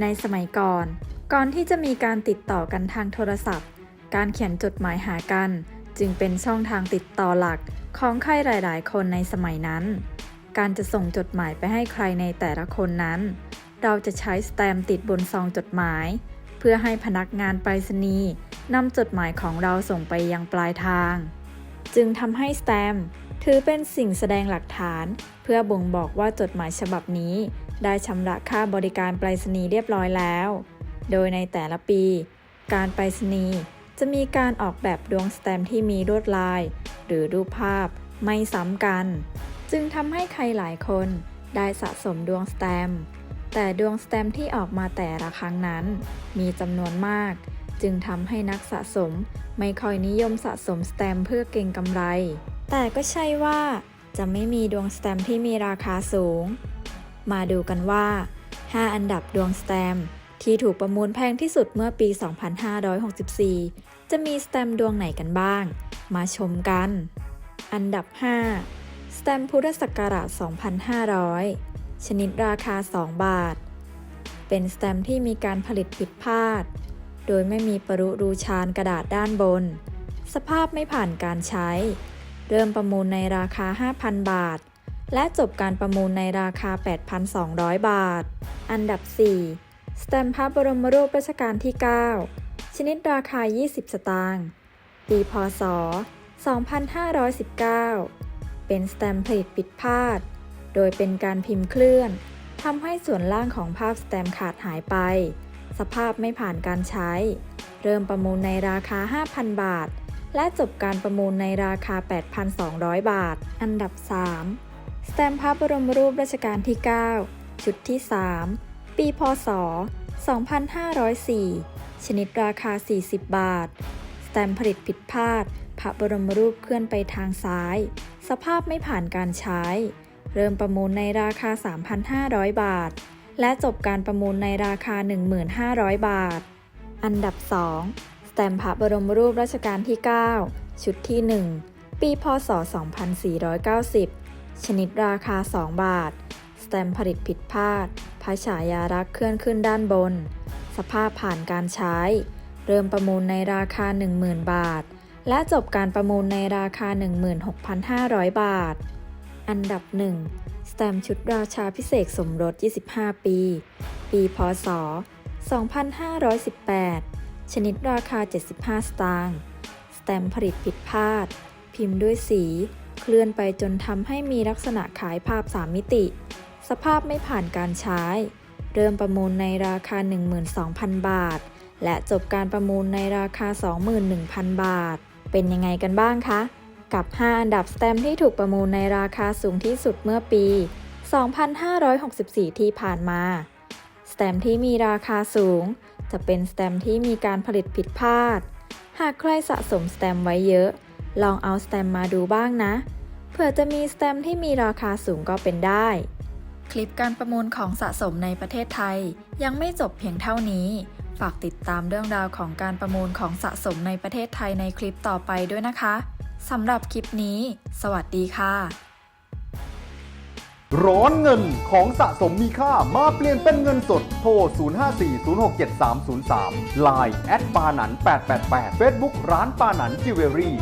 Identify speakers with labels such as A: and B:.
A: ในสมัยก่อน ก่อนที่จะมีการติดต่อกันทางโทรศัพท์ การเขียนจดหมายหากัน จึงเป็นช่องทางติดต่อหลักของใครหลาย ๆ คนในสมัยนั้น การจะส่งจดหมายไปให้ใครในแต่ละคนนั้น เราจะใช้สแตมป์ติดบนซองจดหมาย เพื่อให้พนักงานไปรษณีย์นำจดหมายของเราส่งไปยังปลายทาง จึงทำให้สแตมป์ถือเป็นสิ่งแสดงหลักฐาน เพื่อบ่งบอกว่าจดหมายฉบับนี้ ได้ชำระค่าบริการไปรษณีย์เรียบร้อยแล้ว โดยในแต่ละปี การไปรษณีย์จะมีการออกแบบดวงสแตมที่มีลวดลาย หรือรูปภาพไม่ซ้ำกัน จึงทำให้ใครหลายคนได้สะสมดวงสแตมแต่ดวงสแตมที่ออกมาแต่ละครั้งนั้น มีจำนวนมาก จึงทำให้นักสะสมไม่ค่อยนิยมสะสมสแตมเพื่อเก็งกำไร แต่ก็ใช่ว่าจะไม่มีดวงสแตมที่มีราคาสูง มาดูกันว่า 5 อันดับดวงสแตมที่ถูกประมูลแพงที่สุดเมื่อปี 2564 จะมีสแตมดวงไหนกันบ้าง มาชมกัน อันดับ 5 สแตมพุทธศักราช 2500 ชนิดราคา 2 บาท เป็นสแตมที่มีการผลิตผิดพลาด โดยไม่มีปรุรูชานกระดาษด้านบน สภาพไม่ผ่านการใช้ เริ่มประมูลในราคา 5,000 บาท และจบการประมูลในราคา 8,200 บาท อันดับ 4 สแตมป์พระบรมรูปรัชกาลที่ 9 ชนิดราคา 20 สตางค์ ปีพศ 2519 เป็นสแตมป์ผลิตผิดพลาด โดยเป็นการพิมพ์เคลื่อนทำให้ส่วนล่างของภาพสแตมป์ขาดหายไป สภาพไม่ผ่านการใช้ เริ่มประมูลในราคา 5,000 บาท และจบการประมูลในราคา 8,200 บาท อันดับ 3 สแตมป์พระบรมรูปรัชกาลที่ 9 ชุดที่ 3 ปีพศ 2504 ชนิดราคา 40 บาท สแตมป์ผลิตผิดพลาด พระบรมรูปเคลื่อนไปทางซ้าย สภาพไม่ผ่านการใช้ เริ่มประมูลในราคา 3,500 บาท และจบการประมูลในราคา 1,500 บาท อันดับ 2 สแตมป์พระบรมรูปรัชกาลที่ 9 ชุดที่ 1 ปีพศ 2490 ชนิดราคา 2 บาท สแตมผลิตผิดพลาดพระฉายารักเคลื่อนขึ้นด้านบน สภาพผ่านการใช้ เริ่มประมูลในราคา 10,000 บาท และจบการประมูลในราคา 16,500 บาท อันดับ 1 สแตมชุดราชาพิเศษสมรส 25 ปี ปีพศ 2518 ชนิดราคา 75 สตางค์ สแตมผลิตผิดพลาด พิมพ์ด้วยสี เคลื่อนไปจนทำให้มีลักษณะขายภาพ 3 มิติ สภาพไม่ผ่านการใช้ เริ่มประมูลในราคา 12,000 บาท และจบการประมูลในราคา 21,000 บาท เป็นยังไงกันบ้างคะ กับ 5 อันดับสแตมที่ถูกประมูลในราคาสูงที่สุดเมื่อปี 2564 ที่ผ่านมาสแตมที่มีราคาสูง จะเป็นสแตมที่มีการผลิตผิดพลาด หากใครสะสมสแตมไว้เยอะ ลองเอาสแตมมาดูบ้างนะ เผื่อจะมีสแตมที่มีราคาสูงก็เป็นได้ คลิปการประมูลของสะสมในประเทศไทย ยังไม่จบเพียงเท่านี้ ฝากติดตามเรื่องราวของการประมูลของสะสมในประเทศไทยในคลิปต่อไปด้วยนะคะสำหรับคลิปนี้ สวัสดีค่ะ
B: ร้อนเงินของสะสมมีค่ามาเปลี่ยนเป็นเงินสด โทร 0540673303 Line แอดปาหนัน888 Facebook ร้านปาหนันจิวเวลรี่